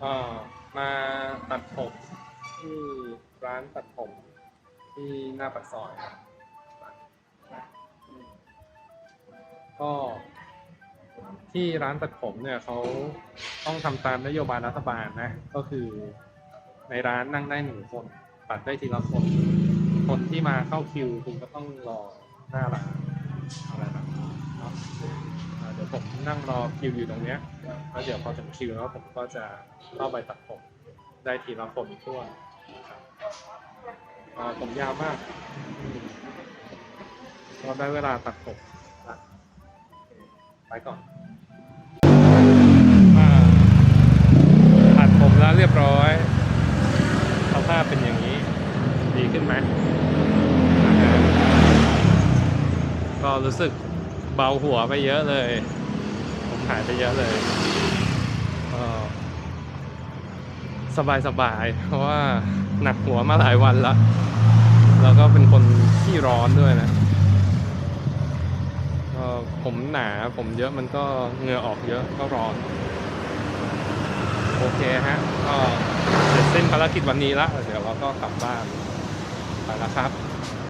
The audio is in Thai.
เอ่อมาตัดผมที่ร้านตัดผมที่หน้าปากซอยครับก็ที่ร้านตัดผมเนี่ยเขาต้องทำตามนโยบายรัฐบาลนะ ก็คือในร้านนั่งได้หนึ่งคน ตัดได้ทีละคน คนที่มาเข้าคิวคุณก็ต้องรอหน้าร้านอะไรแบบนี้เนาะอ่าเดี๋ยว ผมนั่งรอคิวอยู่ตรงเนี้ยแล้วเดี๋ยวพอถึงคิวแล้วผมก็จะเข้าไปตัดผมได้ทีละคนทั่วครับผมยาวมากอืมก็ได้เวลาตัดผมไปก่อนตัดผมแล้วเรียบร้อยสภาพเป็นอย่างนี้ ดีขึ้นไหม ก็รู้สึกเบาหัวไปเยอะเลย หายไปเยอะเลยสบายสบายๆเพราะว่าหนักหัวมาหลายวันละแล้วก็เป็นคนขี้ร้อนด้วยนะก็ผมหนาผมเยอะมันก็เหงื่อออกเยอะก็ร้อน โอเคฮะ ก็เสร็จสิ้นภารกิจวันนี้ละ เดี๋ยวเราก็กลับบ้านไปแล้วครับ